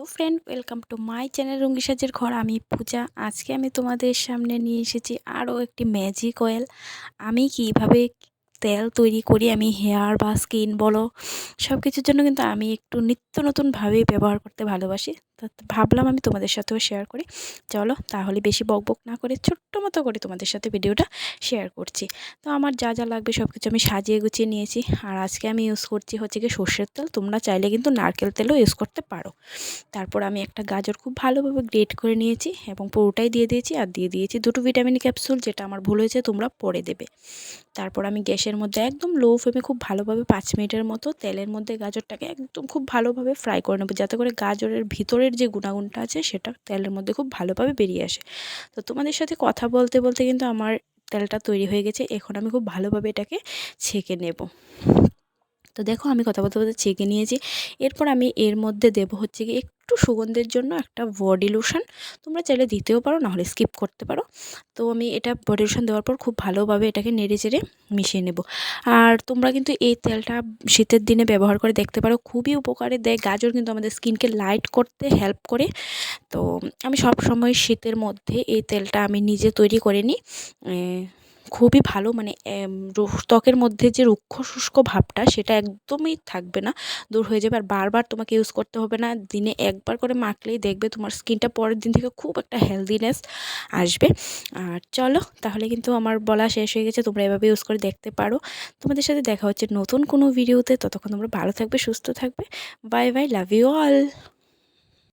Hello friend, welcome to my channel Rongi সাজের ঘর। আমি পূজা। আজকে আমি তোমাদের সামনে নিয়ে এসেছি আরও একটি ম্যাজিক অয়েল আমি কীভাবে তেল তৈরি করি, আমি হেয়ার বা স্কিন বলো সব কিছুর জন্য কিন্তু আমি একটু নিত্য নতুনভাবে ব্যবহার করতে ভালোবাসি। ভাবলাম আমি তোমাদের সাথেও শেয়ার করি। চলো তাহলে বেশি বকবক না করে ছোট্ট মতো করে তোমাদের সাথে ভিডিওটা শেয়ার করছি। তো আমার যা যা লাগবে সব কিছু আমি সাজিয়ে গুছিয়ে নিয়েছি। আর আজকে আমি ইউজ করছি হচ্ছে কি সর্ষের তেল। তোমরা চাইলে কিন্তু নারকেল তেলও ইউজ করতে পারো। তারপর আমি একটা গাজর খুব ভালোভাবে গ্রেট করে নিয়েছি এবং পুরোটাই দিয়ে দিয়েছি। আর দিয়ে দিয়েছি দুটো ভিটামিন ক্যাপসুল যেটা আমার ভুল হয়েছে তোমরা পরে দেবে। তারপর আমি গ্যাসের মধ্যে একদম লো ফ্লেমে খুব ভালোভাবে পাঁচ মিনিটের মতো তেলের মধ্যে গাজরটাকে একদম খুব ভালোভাবে ফ্রাই করে নেব। যাতে করে গাজরের ভিতরের যে গুণাগুণটা আছে, সেটা তেলের মধ্যে খুব ভালোভাবে বেরিয়ে আসে। তো তোমাদের সাথে কথা বলতে বলতে কিন্তু আমার তেলটা তৈরি হয়ে গেছে। এখন আমি খুব ভালোভাবে এটাকে ছেঁকে নেব। তো দেখো আমি কথা বলতে বলতে ছেঁকে নিয়েছি। এরপর আমি এর মধ্যে দেব হচ্ছে কি একটু সুগন্ধের জন্য একটা বডি লোশন তোমরা চাইলে দিতেও পারো, নাহলে স্কিপ করতে পারো। তো আমি এটা বডি লোশন দেওয়ার পর খুব ভালোভাবে এটাকে নেড়ে চেড়ে মিশিয়ে নেব। আর তোমরা কিন্তু এই তেলটা শীতের দিনে ব্যবহার করে দেখতে পারো, খুবই উপকারে দেয়। গাজর কিন্তু আমাদের স্কিনকে লাইট করতে হেল্প করে। তো আমি সব সময় শীতের মধ্যে এই তেলটা আমি নিজে তৈরি করে নিই। খুবই ভালো মানে ত্বকের মধ্যে যে রুক্ষ শুষ্ক ভাবটা সেটা একদমই থাকবে না, দূর হয়ে যাবে। আর বারবার তোমাকে ইউজ করতে হবে না, দিনে একবার করে মাখলেই দেখবে তোমার স্কিনটা পরের দিন থেকে খুব একটা হেলদিনেস আসবে। আর চলো, তাহলে কিন্তু আমার বলা শেষ হয়ে গেছে, তোমরা এভাবে ইউজ করে দেখতে পারো। তোমাদের সাথে দেখা হচ্ছে নতুন কোনো ভিডিওতে ততক্ষণ তোমরা ভালো থাকবে, সুস্থ থাকবে। Bye bye love you all